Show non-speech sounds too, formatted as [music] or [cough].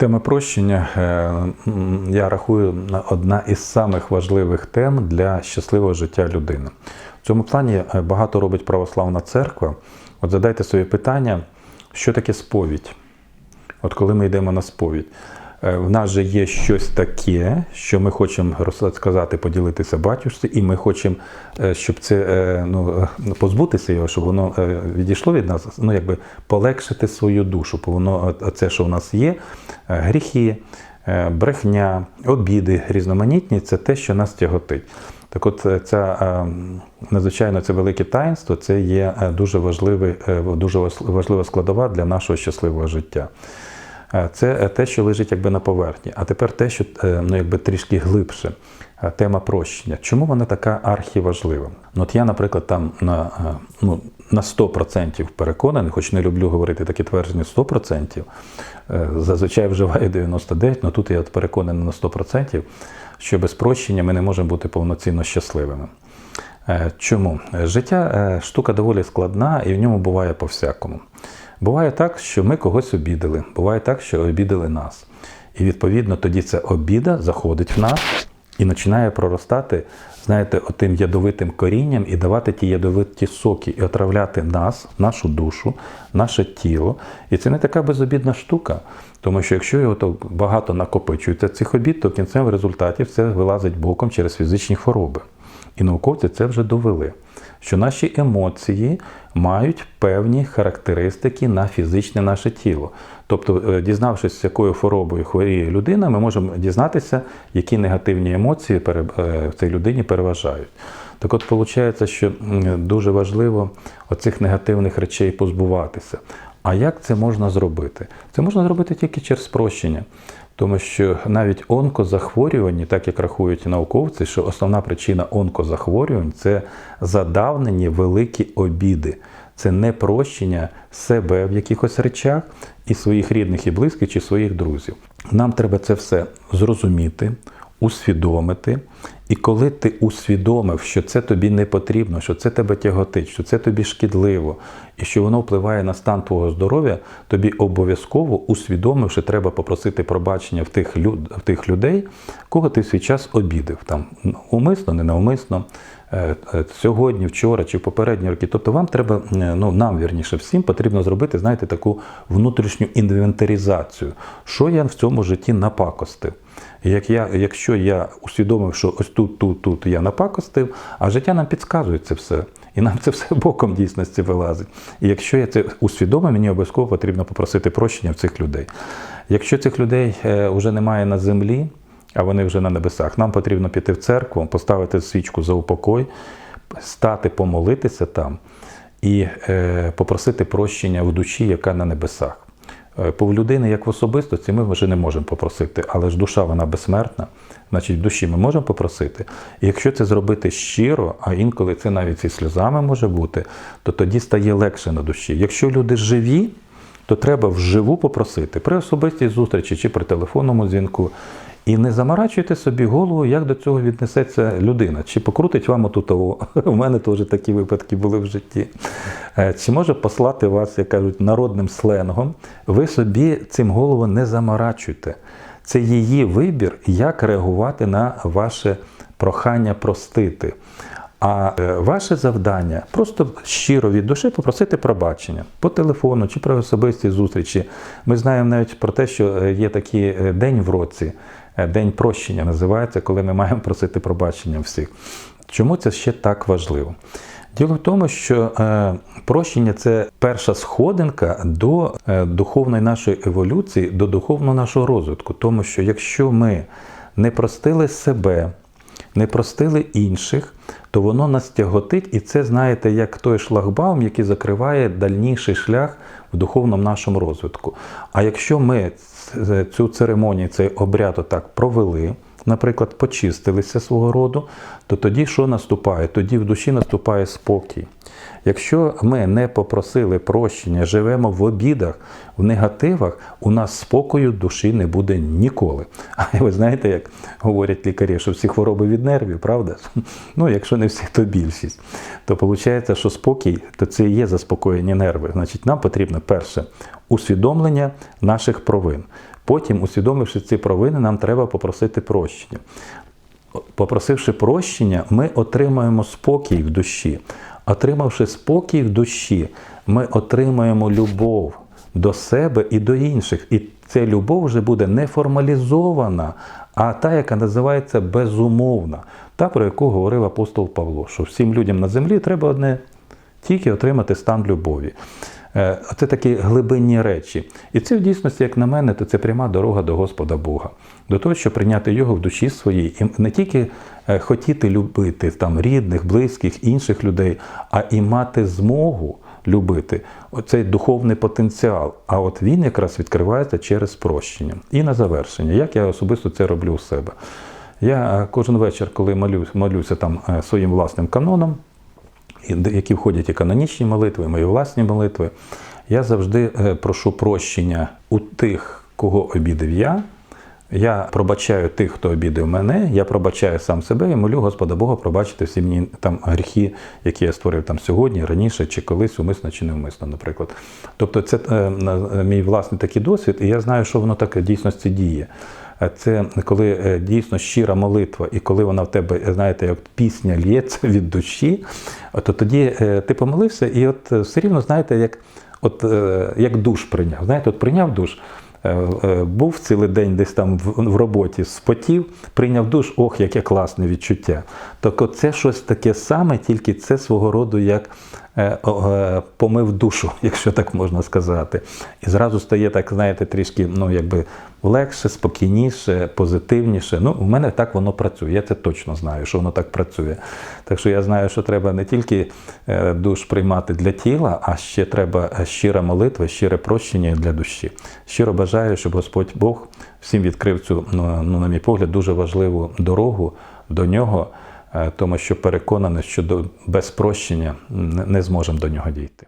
Тема прощення, е, я рахую, на- одна із самих важливих тем для щасливого життя людини. В цьому плані е, багато робить православна церква. От задайте собі питання, що таке сповідь? От коли ми йдемо на сповідь, в нас же є щось таке, що ми хочемо розказати, поділитися батюшці, і ми хочемо, е, щоб це е, ну, е, позбутися його, щоб воно е, відійшло від нас, ну якби полегшити свою душу, бо воно е, це, що у нас є, е, гріхи, е, брехня, обіди різноманітні, це те, що нас тяготить. Так от е, ця е, надзвичайно це велике таїнство, це є е, дуже важливий, е, дуже важлива складова для нашого щасливого життя. Е, Це е, те, що лежить якби на поверхні. А тепер те, що е, ну, якби трішки глибше. Тема прощення. Чому вона така архіважлива? Ну, от я, наприклад, там на, ну, на 100% переконаний, хоч не люблю говорити такі твердження 100%, е, зазвичай вживаю 99%, але тут я от переконаний на 100%, що без прощення ми не можемо бути повноцінно щасливими. Чому? Життя штука доволі складна і в ньому буває по-всякому. Буває так, що ми когось обідали, буває так, що обідали нас. І відповідно тоді ця обіда заходить в нас і починає проростати, знаєте, отим ядовитим корінням і давати ті ядовиті соки, і отравляти нас, нашу душу, наше тіло. І це не така безобідна штука. Тому що якщо його то багато накопичується цих обід, то в кінцевому результаті все вилазить боком через фізичні хвороби. І науковці це вже довели, що наші емоції мають певні характеристики на фізичне наше тіло. Тобто, е, дізнавшись, якою хворобою хворіє людина, ми можемо дізнатися, які негативні емоції е, в цій людині переважають. Так от виходить, що дуже важливо оцих негативних речей позбуватися. А як це можна зробити? Це можна зробити тільки через прощення. Тому що навіть онкозахворювання, так як рахують науковці, що основна причина онкозахворювань це задавнені великі обіди, це непрощення себе в якихось речах і своїх рідних і близьких чи своїх друзів. Нам треба це все зрозуміти, усвідомити. І коли ти усвідомив, що це тобі не потрібно, що це тебе тяготить, що це тобі шкідливо, і що воно впливає на стан твого здоров'я, тобі обов'язково усвідомивши, треба попросити пробачення в тих, люд, в тих людей, кого ти в свій час обідав. Там умисно, ненавмисно, е, е, сьогодні, вчора чи в попередні роки. Тобто вам треба, е, ну нам вірніше всім потрібно зробити, знаєте, таку внутрішню інвентаризацію, що я в цьому житті напакостив. Як я, якщо я усвідомив, що ось тут, тут, тут я напакостив, а життя нам підказує це все. І нам це все [laughs] боком дійсності вилазить. І якщо я це усвідомив, мені обов'язково потрібно попросити прощення в цих людей. Якщо цих людей е, вже немає на землі, а вони вже на небесах, нам потрібно піти в церкву, поставити свічку за упокой, стати, помолитися там і е, попросити прощення в душі, яка на небесах. Е, По людини як в особистості ми вже не можемо попросити, але ж душа вона безсмертна, значить в душі ми можемо попросити. І якщо це зробити щиро, а інколи це навіть і сльозами може бути, то тоді стає легше на душі. Якщо люди живі, то треба вживу попросити при особистій зустрічі чи при телефонному дзвінку. І не заморачуйте собі голову, як до цього віднесеться людина. Чи покрутить вам отут того. У мене теж такі випадки були в житті. Е, Чи може послати вас, як кажуть, народним сленгом. Ви собі цим голову не заморачуйте. Це її вибір, як реагувати на ваше прохання простити. А е, ваше завдання просто щиро від душі попросити пробачення по телефону чи при особистій зустрічі. Ми знаємо навіть про те, що е, є такий день в році, день прощення називається, коли ми маємо просити пробачення всіх. Чому це ще так важливо? Діло в тому, що е, прощення це перша сходинка до е, духовної нашої еволюції, до духовного нашого розвитку. Тому що якщо ми не простили себе, не простили інших, то воно нас тяготить, і це, знаєте, як той шлагбаум, який закриває дальніший шлях в духовному нашому розвитку. А якщо ми цю церемонію, цей обряд отак провели, наприклад, почистилися свого роду, то тоді що наступає? Тоді в душі наступає спокій. Якщо ми не попросили прощення, живемо в обідах, в негативах, у нас спокою душі не буде ніколи. А ви знаєте, як говорять лікарі, що всі хвороби від нервів, правда? Ну, якщо не всі, то більшість. То виходить, що спокій то це і є заспокоєні нерви. Значить, нам потрібно перше усвідомлення наших провин. Потім, усвідомивши ці провини, нам треба попросити прощення. Попросивши прощення, ми отримаємо спокій в душі. Отримавши спокій в душі, ми отримаємо любов до себе і до інших. І ця любов вже буде не формалізована, а та, яка називається безумовна, та, про яку говорив апостол Павло, що всім людям на землі треба одне тільки отримати стан любові. Е, Це такі глибинні речі. І це в дійсності, як на мене, то це пряма дорога до Господа Бога, до того, щоб прийняти його в душі своїй, і не тільки е, хотіти любити там рідних, близьких, інших людей, а і мати змогу любити оцей духовний потенціал. А от він якраз відкривається через прощення. І на завершення, як я особисто це роблю у себе. Я е, кожен вечір, коли молюсь, молюся там своїм власним каноном, які входять і канонічні молитви, і мої власні молитви, я завжди е, прошу прощення у тих, кого обідав я. Я пробачаю тих, хто обідав мене, я пробачаю сам себе і молю Господа Бога пробачити всі мені там гріхи, які я створив там сьогодні, раніше, чи колись умисно чи невмисно, наприклад. Тобто, це е, на- мій власний такий досвід, і я знаю, що воно так в дійсності діє. Це коли е, дійсно щира молитва, і коли вона в тебе, знаєте, як пісня лється від душі, то тоді е, ти помолився, і от е, все рівно, знаєте, як, от, як душ прийняв. Знаєте, от прийняв душ. Був цілий день десь там в, роботі, спотів, прийняв душ, ох, яке класне відчуття. Так це щось таке саме, тільки це свого роду як помив душу, [laughs] якщо так можна сказати. І зразу стає так, знаєте, трішки ну, якби легше, спокійніше, позитивніше. Ну, у мене так воно працює. Я це точно знаю, що воно так працює. Так що я знаю, що треба не тільки е, душ приймати для тіла, а ще треба е, щира молитва, щире прощення для душі. Щиро бажаю, щоб Господь Бог всім відкрив цю, ну, ну, на мій погляд, дуже важливу дорогу до нього, е, тому що переконаний, що без прощення не зможемо до нього дійти.